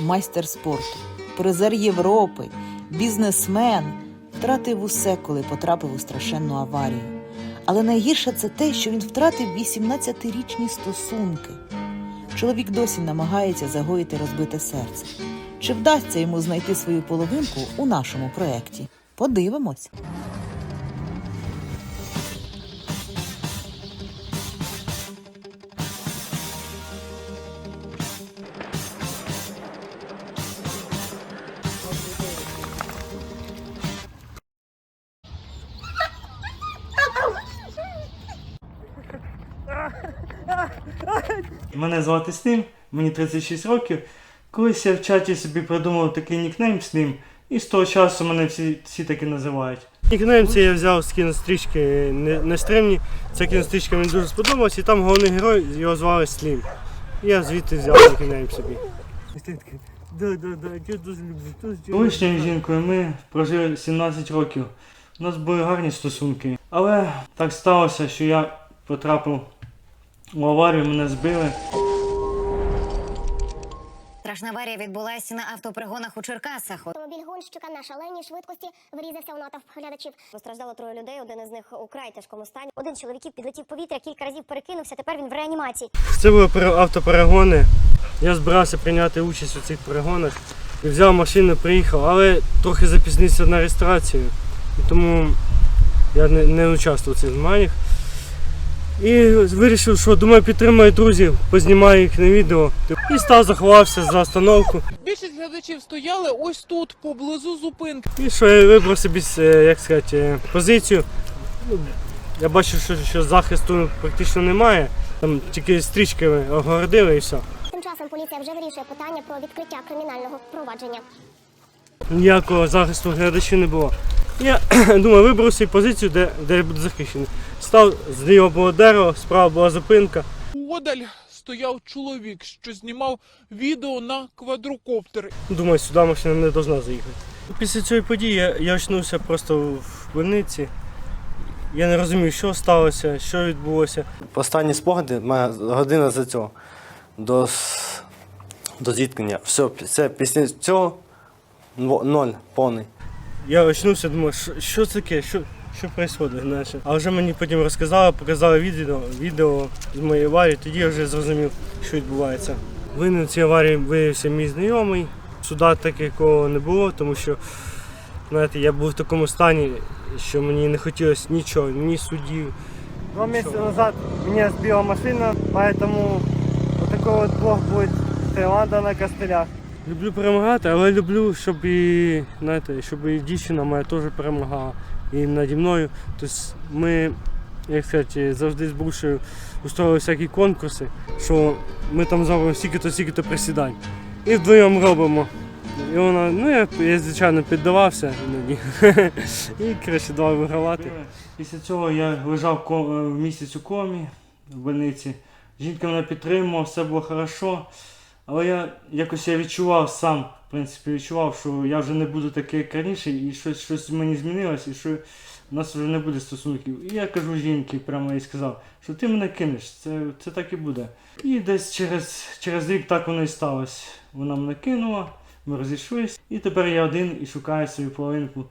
майстер спорту, призер Європи, бізнесмен, втратив усе, коли потрапив у страшенну аварію. Але найгірше це те, що він втратив 18-річні стосунки. Чоловік досі намагається загоїти розбите серце. Чи вдасться йому знайти свою половинку у нашому проєкті? Подивимось. Мене звати Снім, мені 36 років. Колись я в чаті собі придумав такий нікнейм Снім, і з того часу мене всі, всі таки називають. Нікнейм це я взяв з кінострічки не- нестримні. Ця кінострічка мені дуже сподобалась, і там головний герой його звали Слім. Я звідти взяв нікнейм собі. Да, да, да, я дуже люблю. Колишньою жінкою ми прожили 17 років. У нас були гарні стосунки. Але так сталося, що я потрапив у аварію, мене збили. Страшна аварія відбулася на автопригонах у Черкасах. Автомобіль гонщика на шаленій швидкості врізався в натовп глядачів. Постраждало троє людей, один із них у край тяжкому стані. Один з чоловіків підлетів повітря, кілька разів перекинувся, тепер він в реанімації. Це були автоперегони. Я збирався прийняти участь у цих перегонах і взяв машину, приїхав, але трохи запізнився на реєстрацію. І тому я не, не участвував в цих змаганнях. І вирішив, що думаю, підтримаю друзів, познімаю їх на відео. І став заховався за остановку. Більшість глядачів стояли ось тут, поблизу зупинки. І що я вибрав собі, е, як сказати, е, позицію. Ну, Я бачив, що, що захисту практично немає. Там тільки стрічками огородили і все. Тим часом поліція вже вирішує питання про відкриття кримінального провадження. Ніякого захисту глядачів не було. Я думаю, вибрав собі позицію, де, де я буду захищений. Став зліва було дерево, справа була зупинка. Подаль стояв чоловік, що знімав відео на квадрокоптер. Думаю, сюди машина не повинна заїхати. Після цієї події я, я очнувся просто в больниці. Я не розумів, що сталося, що відбулося. Останні спогади, моя година за цього до, до зіткнення. Все, все, після цього ноль повний. Я очнувся, думаю, що, що це таке, що, що відбувається. Знаєш. А вже мені потім розказали, показали відео, відео з моєї аварії, тоді я вже зрозумів, що відбувається. Винен цій аварії виявився мій знайомий. Суда такого не було, тому що знаєте, я був в такому стані, що мені не хотілося нічого, ні судів. Два місяці назад мене збила машина, тому отакий от Бог буде Таїланда на костелях. Люблю перемагати, але люблю, щоб і, знаєте, щоб і дівчина моя теж перемагала і наді мною. Тобто ми, як сказати, завжди з Брушею устроїли всякі конкурси, що ми там зробимо стільки-то, стільки-то присідань. І вдвоєм робимо. І вона, ну я, я звичайно піддавався іноді. І краще давай вигравати. Після цього я лежав е, місяць у комі в больниці. Жінка мене підтримувала, все було хорошо. Але я якось я відчував сам, в принципі, відчував, що я вже не буду такий, як раніше, і щось, щось в мені змінилось, і що у нас вже не буде стосунків. І я кажу жінці, прямо їй сказав, що ти мене кинеш, це, це так і буде. І десь через, через рік так воно і сталося. Вона мене кинула, ми розійшлись, і тепер я один і шукаю свою половинку.